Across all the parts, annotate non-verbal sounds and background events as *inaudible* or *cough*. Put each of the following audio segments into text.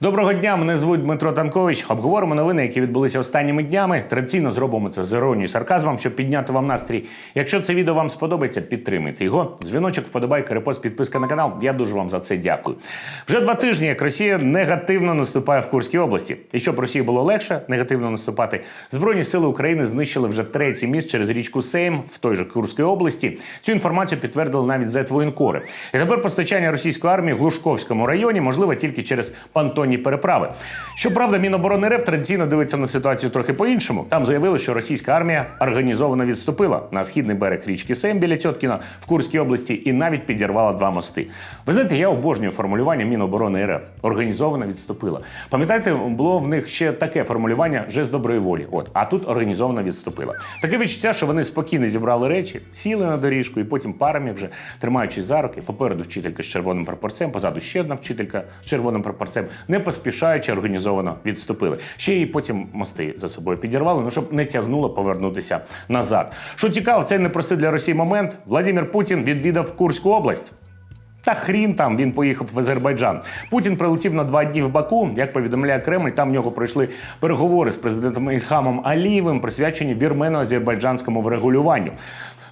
Доброго дня, мене звуть Дмитро Танкович. Обговоримо новини, які відбулися останніми днями. Традиційно зробимо це з іронією сарказмом, щоб підняти вам настрій. Якщо це відео вам сподобається, підтримайте його. Дзвіночок, вподобайка, репост, підписка на канал. Я дуже вам за це дякую. Вже два тижні, як Росія негативно наступає в Курській області. І щоб Росії було легше негативно наступати, Збройні сили України знищили вже третій міст через річку Сейм в той же Курській області. Цю інформацію підтвердили навіть зетвоєнкори. І тепер постачання російської армії в Глушковському районі можливе тільки через понтонні переправи. Щоправда, Міноборони РФ традиційно дивиться на ситуацію трохи по-іншому. Там заявили, що російська армія організовано відступила на східний берег річки Сейм біля Тьоткіна в Курській області і навіть підірвала два мости. Ви знаєте, я обожнюю формулювання Міноборони РФ. Організовано відступила. Пам'ятаєте, було в них ще таке формулювання жест доброї волі. От, а тут організовано відступила. Таке відчуття, що вони спокійно зібрали речі, сіли на доріжку і потім парами вже тримаючись за руки. Попереду вчителька з червоним прапорцем, позаду ще одна вчителька з червоним прапорцем, не поспішаючи організовано відступили. Ще й потім мости за собою підірвали, ну щоб не тягнуло повернутися назад. Що цікаво, цей непростий для Росії момент Владимир Путін відвідав Курську область. Та хрін там він поїхав в Азербайджан. Путін прилетів на два дні в Баку. Як повідомляє Кремль, там в нього пройшли переговори з президентом Ільхамом Алієвим, присвячені вірмено-азербайджанському врегулюванню.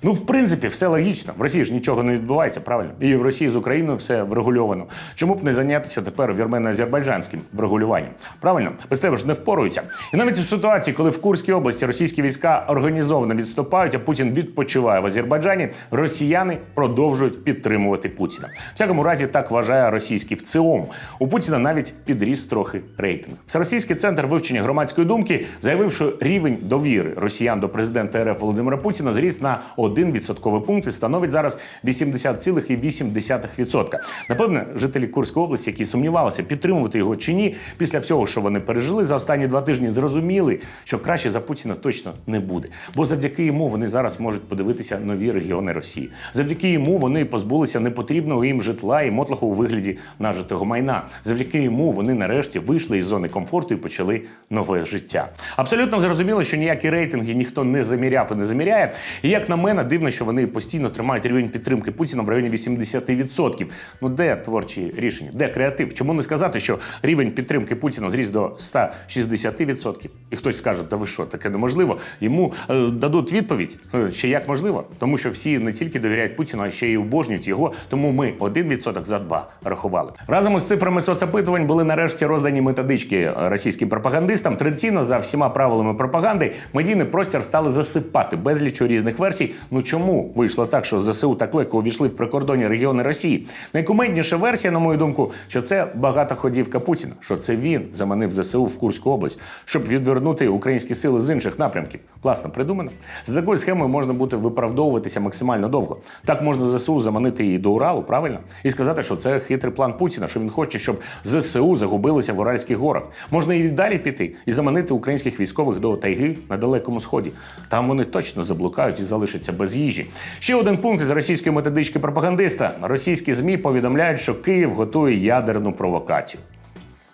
Ну, в принципі, все логічно. В Росії ж нічого не відбувається, правильно? І в Росії з Україною все врегульовано. Чому б не зайнятися тепер вірмено-азербайджанським врегулюванням? Правильно, без тебе ж не впоруються. І навіть у ситуації, коли в Курській області російські війська організовано відступають, а Путін відпочиває в Азербайджані, росіяни продовжують підтримувати Путіна. В всякому разі, так вважає російський ВЦИОМ. У Путіна навіть підріс трохи рейтинг. Всеросійський центр вивчення громадської думки заявив, що рівень довіри росіян до президента РФ Володимира Путіна зріс на 1 відсотковий пункт і становить зараз 80,8%. Напевне, жителі Курської області, які сумнівалися, підтримувати його чи ні, після всього, що вони пережили за останні два тижні, зрозуміли, що краще за Путіна точно не буде. Бо завдяки йому вони зараз можуть подивитися нові регіони Росії. Завдяки йому вони позбулися непотрібного їм житла і мотлоху у вигляді нажитого майна. Завдяки йому вони нарешті вийшли із зони комфорту і почали нове життя. Абсолютно зрозуміло, що ніякі рейтинги ніхто не заміряв і не заміряє. І як на мене, дивно, що вони постійно тримають рівень підтримки Путіна в районі 80%. Ну де творчі рішення? Де креатив? Чому не сказати, що рівень підтримки Путіна зріс до 160%? Хтось скаже, та ви що, таке неможливо. Йому е, дадуть відповідь, е, ще як можливо, тому що всі не тільки довіряють Путіну, а ще й обожнюють його. Тому ми 1% за два рахували. Разом із цифрами соцопитувань були нарешті роздані методички російським пропагандистам. Традиційно за всіма правилами пропаганди медійний простір стали засипати безлічу різних версій. Ну чому вийшло так, що ЗСУ так легко увійшли в прикордонні регіони Росії? Найкумедніша версія, на мою думку, що це багатоходівка Путіна, що це він заманив ЗСУ в Курську область, щоб відвернути українські сили з інших напрямків. Класно придумано. За такою схемою можна буде виправдовуватися максимально довго. Так можна ЗСУ заманити і до Уралу, правильно? І сказати, що це хитрий план Путіна, що він хоче, щоб ЗСУ загубилися в Уральських горах. Можна і далі піти і заманити українських військових до тайги на далекому сході. Там вони точно заблукають і залишаться без їжі. Ще один пункт із російської методички пропагандиста: російські змі повідомляють, що Київ готує ядерну провокацію.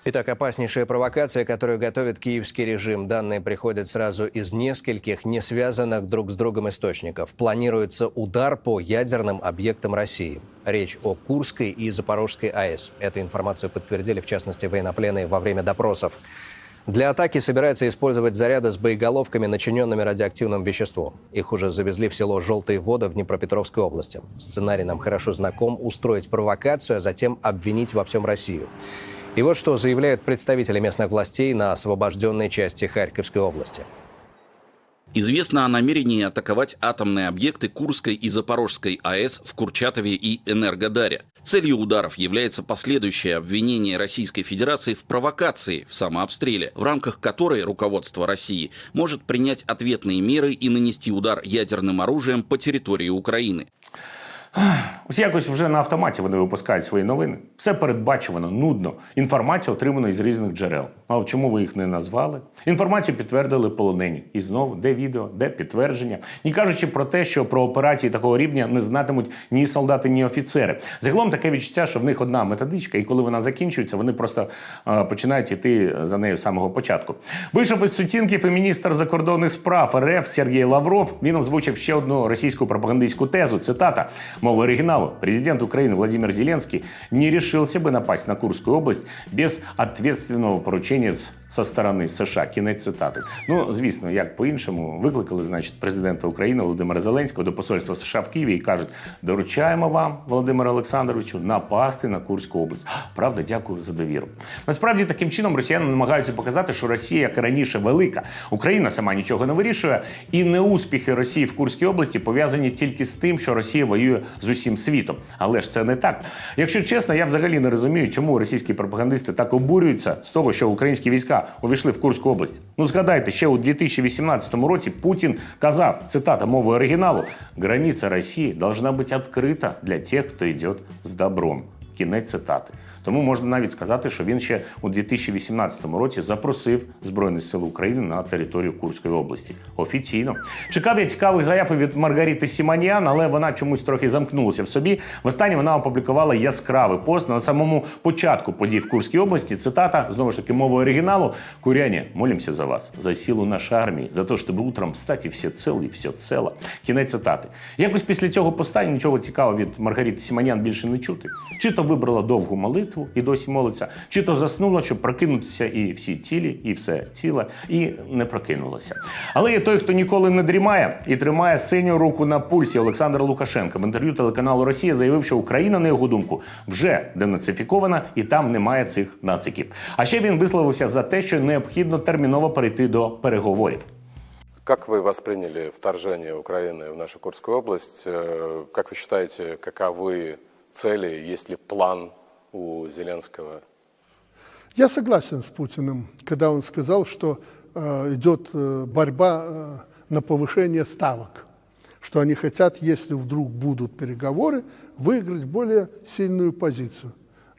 Итак, опаснейшая провокация, которую готовит киевский режим. Данные приходят сразу из нескольких не связанных друг с другом источников. Планируется удар по ядерным объектам России. Речь о Курской и Запорожской АЭС. Эту информацию подтвердили, в частности, военнопленные во время допросов. Для атаки собираются использовать заряды с боеголовками, начиненными радиоактивным веществом. Их уже завезли в село Желтые воды в Днепропетровской области. Сценарий нам хорошо знаком – устроить провокацию, а затем обвинить во всем Россию. И вот что заявляют представители местных властей на освобожденной части Харьковской области. Известно о намерении атаковать атомные объекты Курской и Запорожской АЭС в Курчатове и Энергодаре. Целью ударов является последующее обвинение Российской Федерации в провокации в самообстреле, в рамках которой руководство России может принять ответные меры и нанести удар ядерным оружием по территории Украины. Ось якось вже на автоматі вони випускають свої новини. Все передбачувано, нудно. Інформація отримана із різних джерел. А чому ви їх не назвали? Інформацію підтвердили полонені. І знову, де відео, де підтвердження. Ні кажучи про те, що про операції такого рівня не знатимуть ні солдати, ні офіцери. Загалом таке відчуття, що в них одна методичка, і коли вона закінчується, вони просто е, починають іти за нею з самого початку. Вийшов із сутінків і міністр закордонних справ РФ Сергій Лавров. Він озвучив ще одну російську пропагандистську тезу. Цитата: Мова оригиналу. Президент Украины Владимир Зеленский не решился бы напасть на Курскую область без ответственного поручения з- со сторони США. Кінець цитати. Ну, звісно, як по-іншому викликали, значить, президента України Володимира Зеленського до посольства США в Києві і кажуть: доручаємо вам, Володимиру Олександровичу, напасти на Курську область. Правда, дякую за довіру. Насправді таким чином росіяни намагаються показати, що Росія, як раніше, велика. Україна сама нічого не вирішує, і неуспіхи Росії в Курській області пов'язані тільки з тим, що Росія воює з усім світом. Але ж це не так. Якщо чесно, я взагалі не розумію, чому російські пропагандисти так обурюються з того, що українські війська увійшли в Курську область. Ну згадайте, ще у 2018 році Путін казав, цитата мови оригіналу: границя Росії должна бути відкрита для тих, хто йде з добром. Кінець цитати. Тому можна навіть сказати, що він ще у 2018 році запросив Збройні Сили України на територію Курської області. Офіційно чекав я цікавих заяв від Маргарити Сіманіан, але вона чомусь трохи замкнулася в собі. Востаннє вона опублікувала яскравий пост на самому початку подій в Курській області. Цитата знову ж таки мовою оригіналу: Куряне, молимося за вас, за силу нашої армії, за те, щоб утром встати всі цілі, все цело. Кінець цитати. Якось після цього поста нічого цікавого від Маргарити Сіманян більше не чути. Чи то вибрала довгу молитву і досі молиться, чи то заснула, щоб прокинутися і всі цілі, і все ціле, і не прокинулася. Але є той, хто ніколи не дрімає і тримає синю руку на пульсі Олександр Лукашенко. В інтерв'ю телеканалу Росія заявив, що Україна, на його думку, вже денацифікована і там немає цих нациків. А ще він висловився за те, що необхідно терміново перейти до переговорів. Как вы восприняли вторжение Украины в нашу Курскую область? Э, Как вы считаете, каковы цели, есть ли план у Зеленского? Я согласен с Путиным, когда он сказал, что э, идет э, борьба э, на повышение ставок, что они хотят, если вдруг будут переговоры, выиграть более сильную позицию.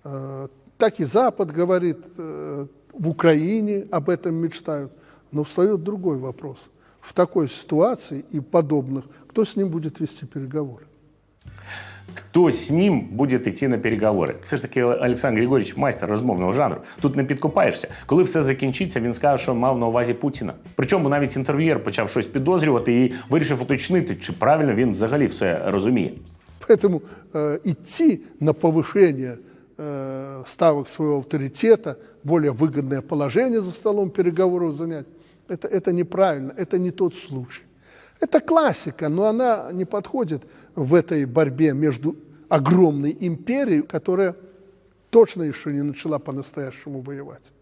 Э, так и Запад говорит, э, в Украине об этом мечтают. Но встает другой вопрос. В такой ситуации и подобных, кто с ним будет вести переговоры? Хто з ним буде йти на переговори? Все ж таки, Олександр Григорьович майстер розмовного жанру. Тут не підкопаєшся. Коли все закінчиться, він скаже, що мав на увазі Путіна. Причому навіть інтерв'єр почав щось підозрювати і вирішив уточнити, чи правильно він взагалі все розуміє. Поэтому э, идти на повышение э, ставок своего авторитета, более выгодное положение за столом переговоров занять, это, это неправильно, это не тот случай. Это классика, но она не подходит в этой борьбе между огромной империей, которая точно еще не начала по-настоящему воевать.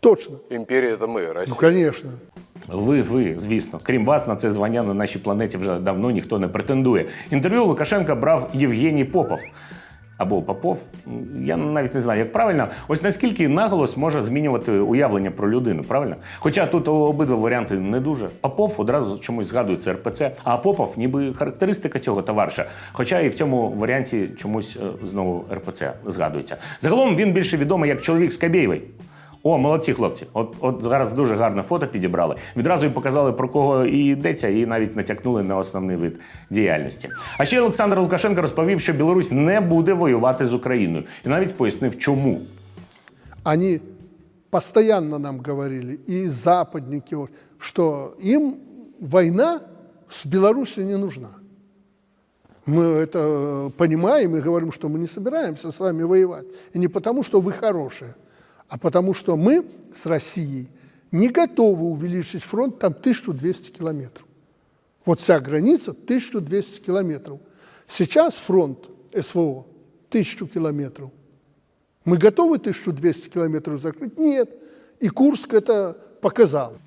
Точно. Империя это мы, Россия. Ну, конечно. Ви, ви, звісно, крім вас, на це звання на нашій планеті вже давно ніхто не претендує. Інтерв'ю Лукашенка брав Євгеній Попов. Або Попов, я навіть не знаю, як правильно. Ось наскільки наголос може змінювати уявлення про людину, правильно? Хоча тут обидва варіанти не дуже. Попов одразу чомусь згадується РПЦ, а Попов ніби характеристика цього товариша. Хоча і в цьому варіанті чомусь е, знову РПЦ згадується. Загалом він більше відомий як чоловік Скабєєвий. О, молодці хлопці. От, от зараз дуже гарне фото підібрали. Відразу і показали про кого і йдеться, і навіть натякнули на основний вид діяльності. А ще Олександр Лукашенко розповів, що Білорусь не буде воювати з Україною, і навіть пояснив, чому. они постоянно нам говорили, и западники, вот, что им война с Беларусью не нужна. Мы это понимаем и говорим, что мы не собираемся с вами воевать. И не потому, что вы хорошие, а потому, что мы с Россией не готовы увеличить фронт там 1200 километров. Вот вся граница 1200 километров. Сейчас фронт СВО 1000 километров. Мы готовы 1200 километров закрыть? Нет. И Курск это показал.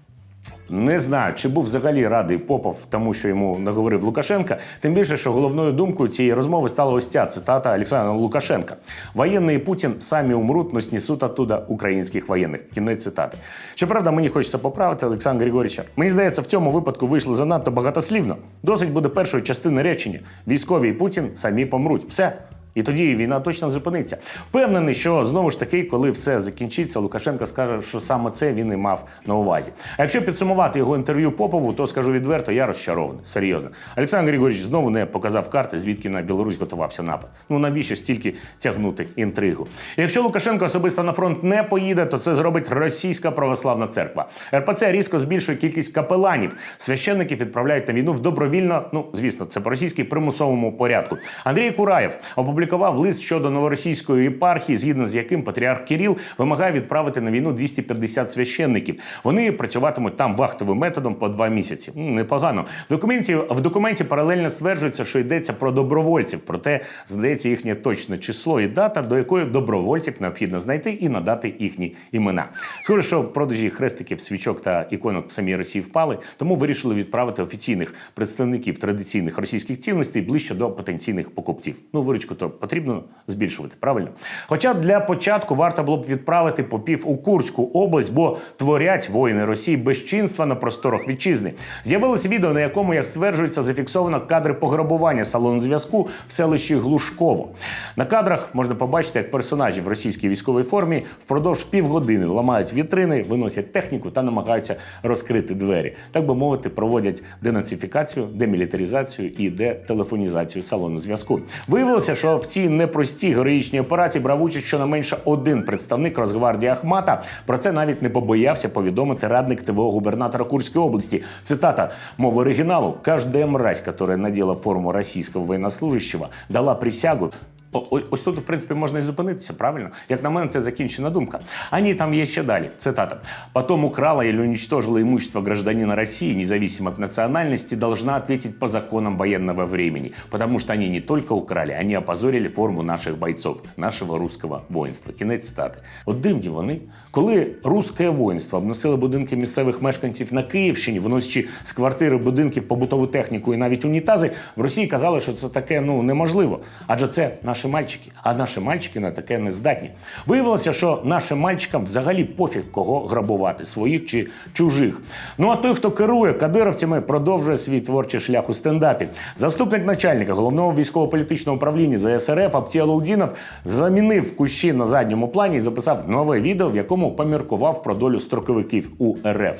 Не знаю, чи був взагалі радий Попов тому, що йому наговорив Лукашенка. Тим більше, що головною думкою цієї розмови стала ось ця цитата Олександра Лукашенка: Воєнний Путін самі умруть, но снесуть оттуда українських воєнних. Кінець цитати. Щоправда, мені хочеться поправити Олександра Григорьовича. Мені здається, в цьому випадку вийшло занадто багатослівно. Досить буде першої частини речення: військові і Путін самі помруть. Все. І тоді війна точно зупиниться. Впевнений, що знову ж таки, коли все закінчиться, Лукашенко скаже, що саме це він і мав на увазі. А якщо підсумувати його інтерв'ю Попову, то скажу відверто, я розчарований. Серйозно. Олександр Григорійович знову не показав карти, звідки на Білорусь готувався напад. Ну навіщо стільки тягнути інтригу? Якщо Лукашенко особисто на фронт не поїде, то це зробить російська православна церква. РПЦ різко збільшує кількість капеланів. Священників відправляють на війну в добровільно, ну звісно, це по російській примусовому порядку. Андрій Кураєв опублікував лист щодо новоросійської єпархії, згідно з яким патріарх Кіріл вимагає відправити на війну 250 священників. Вони працюватимуть там вахтовим методом по два місяці. Непогано. В документі в документі паралельно стверджується, що йдеться про добровольців. Проте здається їхнє точне число і дата, до якої добровольців необхідно знайти і надати їхні імена. Схоже, що продажі хрестиків, свічок та іконок в самій Росії впали, тому вирішили відправити офіційних представників традиційних російських цінностей ближче до потенційних покупців. Ну, виручку то потрібно збільшувати, правильно? Хоча для початку варто було б відправити попів у Курську область, бо творять воїни Росії безчинства на просторах вітчизни. З'явилося відео, на якому, як стверджується, зафіксовано кадри пограбування салону зв'язку в селищі Глушково. На кадрах можна побачити, як персонажі в російській військовій формі впродовж півгодини ламають вітрини, виносять техніку та намагаються розкрити двері. Так би мовити, проводять денацифікацію, демілітаризацію і детелефонізацію салону зв'язку. Виявилося, що в цій непростій героїчній операції брав участь щонайменше один представник Росгвардії Ахмата. Про це навіть не побоявся повідомити радник ТВО губернатора Курської області. Цитата мов оригіналу: «Каждая мразь, которая надела форму российского военнослужащего, дала присягу Ось тут, в принципі, можна і зупинитися, правильно? Як на мене, це закінчена думка. А ні, там є ще далі. Цитата. «Потом украла или уничтожила имущество гражданина России, независимо от национальности, должна ответить по законам военного времени, потому что они не только украли, они опозорили форму наших бойцов, нашего русского воїнства». Кінець цитати. От дивні вони. Коли русське воїнство обносило будинки місцевих мешканців на Київщині, виносячи з квартири будинків побутову техніку і навіть унітази, в Росії казали, що це таке ну неможливо. Адже це наші мальчики, а наші мальчики на таке не здатні. Виявилося, що нашим мальчикам взагалі пофіг кого грабувати, своїх чи чужих. Ну а той, хто керує кадировцями, продовжує свій творчий шлях у стендапі. Заступник начальника головного військово-політичного управління ЗСРФ Аптія Лаудінов замінив кущі на задньому плані і записав нове відео, в якому поміркував про долю строковиків у РФ.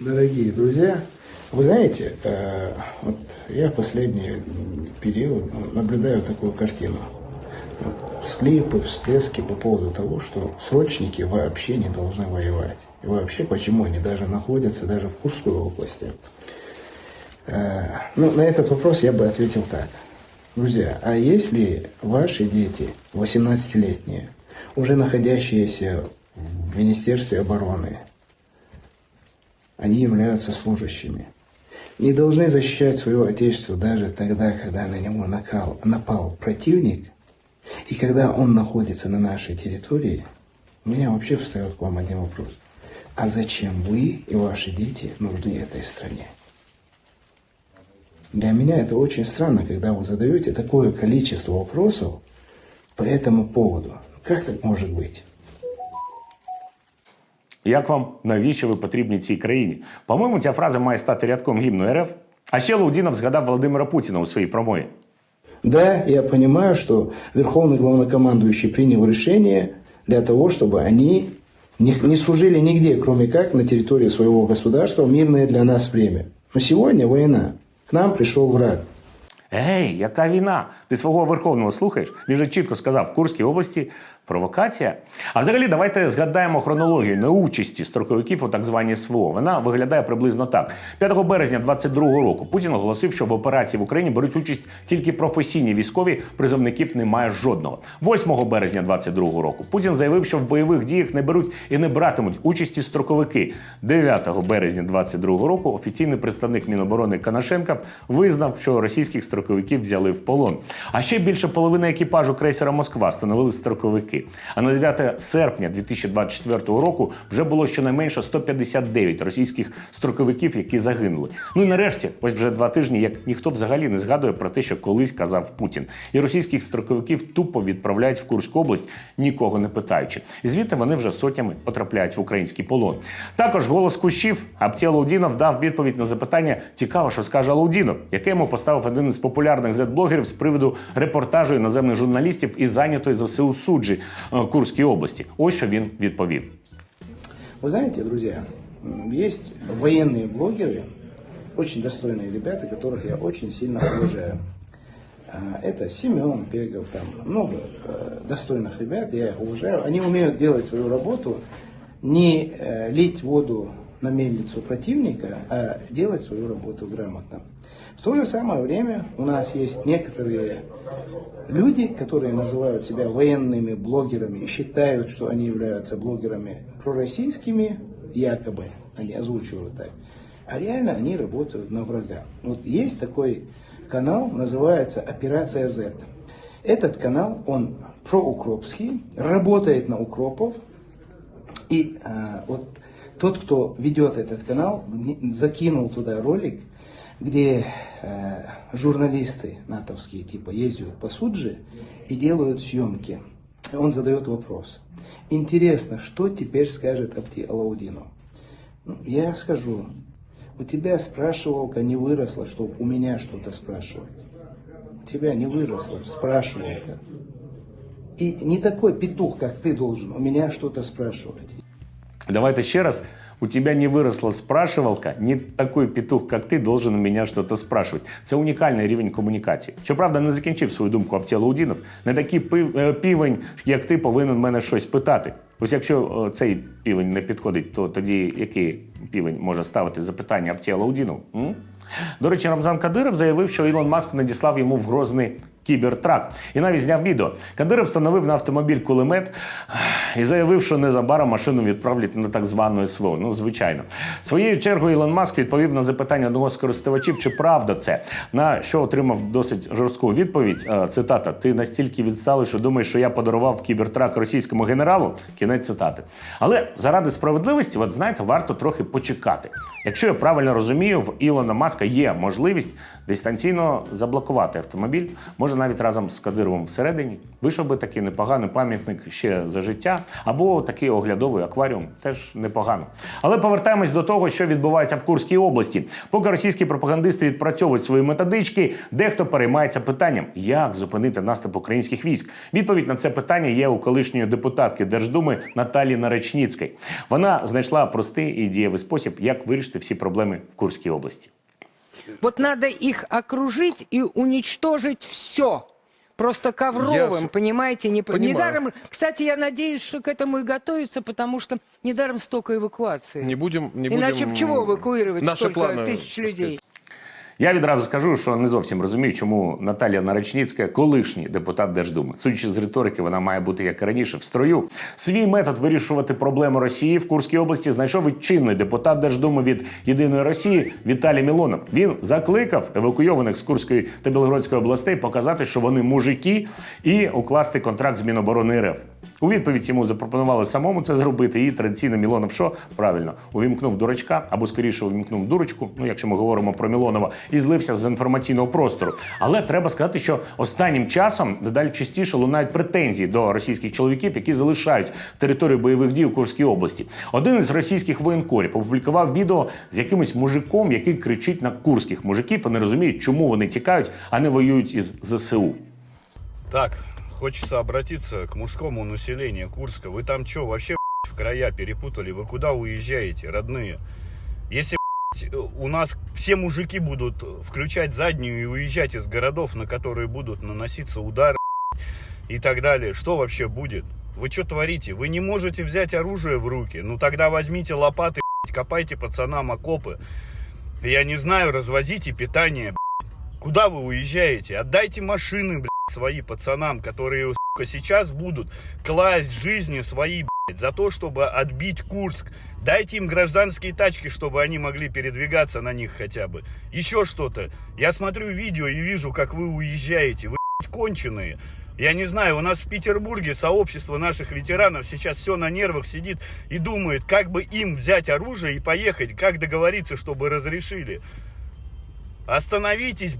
Дорогие друзья, вы знаете, э, вот я последний период наблюдаю такую картину. Всклипы, всплески по поводу того, что срочники вообще не должны воевать. И вообще, почему они даже находятся даже в Курской области. Э, Ну, на этот вопрос я бы ответил так. Друзья, а если ваши дети, 18-летние, уже находящиеся в Министерстве обороны, они являются служащими. Не должны защищать свое отечество даже тогда, когда на него накал, напал противник, и когда он находится на нашей территории, у меня вообще встает к вам один вопрос. А зачем вы и ваши дети нужны этой стране? Для меня это очень странно, когда вы задаете такое количество вопросов по этому поводу. Как так может быть? Як вам навіщо ви потрібні цій країні? По-моєму, ця фраза має стати рядком гімну РФ. А ще Лаудінов згадав Володимира Путіна у своїй промові. Да, я понимаю, что Верховный Главнокомандующий принял решение для того, чтобы они не, не служили нигде, кроме как на территории своего государства в мирное для нас время. Но сегодня война. К нам пришел враг. Ей, яка війна? Ти свого верховного слухаєш? Він же чітко сказав, в Курській області провокація. А взагалі, давайте згадаємо хронологію неучасті строковиків у так званій СВО. Вона виглядає приблизно так: 5 березня 22-го року Путін оголосив, що в операції в Україні беруть участь тільки професійні військові, призовників немає жодного. 8 березня 22-го року Путін заявив, що в бойових діях не беруть і не братимуть участі строковики. 9 березня 22-го року офіційний представник Міноборони Канашенков визнав, що російських строковиків взяли в полон. А ще більше половини екіпажу крейсера Москва становили строковики. А на 9 серпня 2024 року вже було щонайменше 159 російських строковиків, які загинули. Ну і нарешті, ось вже два тижні, як ніхто взагалі не згадує про те, що колись казав Путін. І російських строковиків тупо відправляють в Курську область, нікого не питаючи. І звідти вони вже сотнями потрапляють в український полон. Також голос кущів Аптія Лаудінов дав відповідь на запитання: цікаво, що скаже Лаудінов, яке йому поставив один із популярних зет-блогерів з приводу репортажу іноземних журналістів із зайнятої ЗСУ суджі е, Курській області. Ось що він відповів. Вы знаете, друзья, м, есть военные блогеры, очень достойные ребята, которых я очень сильно уважаю. А, Это Семен Пегов, там много э, достойных ребят, я их уважаю. Они умеют делать свою работу, не э, лить воду на мельницу противника, а делать свою работу грамотно. В то же самое время у нас есть некоторые люди, которые называют себя военными блогерами и считают, что они являются блогерами пророссийскими, якобы они озвучивают так, а реально они работают на врага. Вот есть такой канал, называется Операция Z. Этот канал, он проукропский, работает на укропов, и а, вот тот, кто ведет этот канал, закинул туда ролик, где э, журналисты натовские типа ездят по Суджи и делают съемки. Он задает вопрос. Интересно, что теперь скажет Абди Алаудинов? Ну, я скажу, у тебя спрашивалка не выросла, чтобы у меня что-то спрашивать. У тебя не выросла спрашивалка. И не такой петух, как ты должен, у меня что-то спрашивать. Давайте ще раз. У тебя не выросла спрашивалка, не такой петух, как ты, должен у меня что-то спрашивать. Це унікальний рівень комунікації. Щоправда, не закінчив свою думку Аптєла Удінов. Не такий півень, як ти, повинен мене щось питати. Ось якщо е, цей півень не підходить, то тоді який півень може ставити запитання Аптєла Удінов? М? До речі, Рамзан Кадиров заявив, що Ілон Маск надіслав йому в Грозний кібертрак і навіть зняв відео. Кадиров встановив на автомобіль кулемет і заявив, що незабаром машину відправлять на так звану СВО. Ну, звичайно. Своєю чергою Ілон Маск відповів на запитання одного з користувачів, чи правда це, на що отримав досить жорстку відповідь. Е, Цитата: Ти настільки відсталий, що думаєш, що я подарував кібертрак російському генералу. Кінець цитати. Але заради справедливості, от знаєте, варто трохи почекати. Якщо я правильно розумію, в Ілона Маска є можливість дистанційно заблокувати автомобіль, може навіть разом з Кадировим всередині. Вийшов би такий непоганий пам'ятник ще за життя, або такий оглядовий акваріум теж непогано. Але повертаємось до того, що відбувається в Курській області. Поки російські пропагандисти відпрацьовують свої методички, дехто переймається питанням, як зупинити наступ українських військ. Відповідь на це питання є у колишньої депутатки Держдуми Наталі Наречніцької. Вона знайшла простий і дієвий спосіб, як вирішити всі проблеми в Курській області. Вот надо их окружить и уничтожить все. Просто ковровым, Я с- понимаете? Не, понимаю. недаром, кстати, я надеюсь, что к этому и готовятся, потому что недаром столько эвакуаций. Не будем, не Иначе будем б чего эвакуировать наши столько планы, тысяч так людей? Я відразу скажу, що не зовсім розумію, чому Наталія Наречніцька колишній депутат Держдуми. Судячи з риторики, вона має бути як і раніше в строю. Свій метод вирішувати проблеми Росії в Курській області знайшов і чинний депутат Держдуми від єдиної Росії Віталій Мілонов. Він закликав евакуйованих з Курської та Білогородської областей показати, що вони мужики, і укласти контракт з Міноборони РФ. У відповідь йому запропонували самому це зробити. І традиційно Мілонов що правильно увімкнув дурачка або скоріше увімкнув дурочку. Ну, якщо ми говоримо про Мілонова, і злився з інформаційного простору. Але треба сказати, що останнім часом дедалі частіше лунають претензії до російських чоловіків, які залишають територію бойових дій у Курській області. Один із російських воєнкорів опублікував відео з якимось мужиком, який кричить на курських мужиків і не розуміють, чому вони тікають, а не воюють із ЗСУ. Так, хочется обратиться к мужскому населению Курска. Вы там что, вообще *laughs* в края перепутали? Вы куда уезжаете, родные? Если у нас все мужики будут включать заднюю и уезжать из городов, на которые будут наноситься удары и так далее, что вообще будет? Вы что творите? Вы не можете взять оружие в руки? Ну тогда возьмите лопаты, копайте пацанам окопы. Я не знаю, развозите питание. Куда вы уезжаете? Отдайте машины, свои пацанам, которые, сейчас будут класть жизни свои, за то, чтобы отбить Курск. Дайте им гражданские тачки, чтобы они могли передвигаться на них хотя бы. Еще что-то. Я смотрю видео и вижу, как вы уезжаете. Вы, конченые. Я не знаю, у нас в Петербурге сообщество наших ветеранов сейчас все на нервах сидит и думает, как бы им взять оружие и поехать, как договориться, чтобы разрешили. Остановитесь,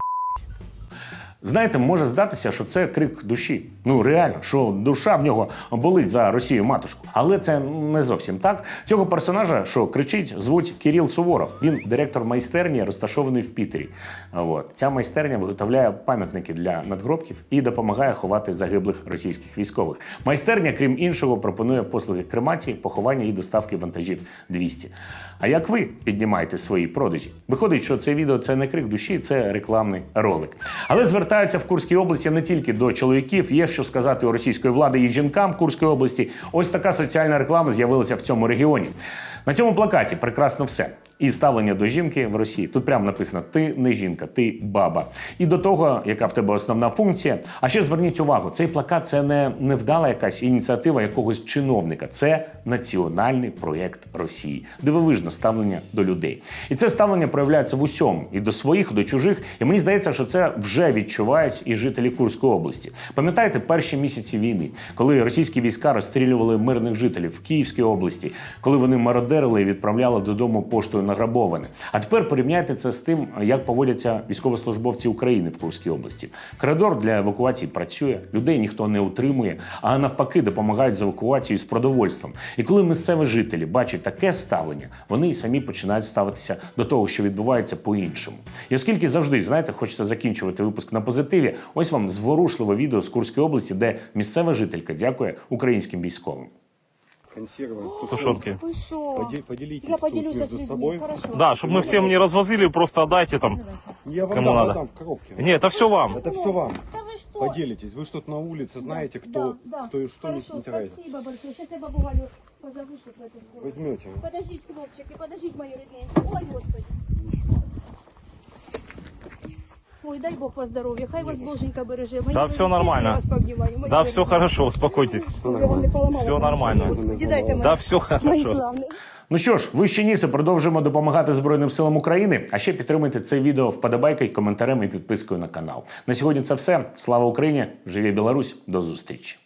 Знаєте, може здатися, що це крик душі. Ну реально, що душа в нього болить за Росію матушку. Але це не зовсім так. Цього персонажа, що кричить, звуть Кирил Суворов. Він директор майстерні, розташований в Пітері. От. Ця майстерня виготовляє пам'ятники для надгробків і допомагає ховати загиблих російських військових. Майстерня, крім іншого, пропонує послуги кремації, поховання і доставки вантажів 200. А як ви піднімаєте свої продажі? Виходить, що це відео це не крик душі, це рекламний ролик. Але звертаються в Курській області не тільки до чоловіків. Є що сказати у російської влади і жінкам Курської області. Ось така соціальна реклама з'явилася в цьому регіоні. На цьому плакаті прекрасно все. І ставлення до жінки в Росії. Тут прямо написано: ти не жінка, ти баба. І до того, яка в тебе основна функція. А ще зверніть увагу, цей плакат це не невдала якась ініціатива якогось чиновника. Це національний проєкт Росії, дивовижне ставлення до людей. І це ставлення проявляється в усьому і до своїх, і до чужих. І мені здається, що це вже відчувають і жителі Курської області. Пам'ятаєте перші місяці війни, коли російські війська розстрілювали мирних жителів в Київській області, коли вони мародерили і відправляли додому поштою награбоване. А тепер порівняйте це з тим, як поводяться військовослужбовці України в Курській області. Коридор для евакуації працює, людей ніхто не утримує, а навпаки допомагають з евакуацією з продовольством. І коли місцеві жителі бачать таке ставлення, вони і самі починають ставитися до того, що відбувається по-іншому. І оскільки завжди, знаєте, хочеться закінчувати випуск на позитиві, ось вам зворушливе відео з Курської області, де місцева жителька дякує українським військовим консервы, Тушенки. Вы шо? Поди- Поделитесь Я тут поделюсь между с людьми, собой. хорошо. Да, чтобы мы всем не развозили, просто отдайте там. Давайте. Я вам Кому дам, надо? отдам в коробке. Не, это все вам. Это все вам. Да вы что? Поделитесь. Вы что-то на улице знаете, кто, Да, да. кто и что Хорошо, не теряет. спасибо большое. Сейчас я бабу Галю позову, чтобы это скоро. Возьмете. Подождите, хлопчики, подождите, мои родные. Ой, Господи. Ой, дай Бог вас здоровья, хай вас Боженька береже. Мої Да, все нормально. вас пообнімаю, мої Да, все хорошо, успокойтесь. Я вам не поламала. Все нормально. Господи, дайте Да, все Мої хорошо. славні. Ну що ж, вище нісе продовжуємо допомагати Збройним силам України. А ще підтримуйте це відео вподобайкою, коментарем і підпискою на канал. На сьогодні це все. Слава Україні! Живі Білорусь! До зустрічі!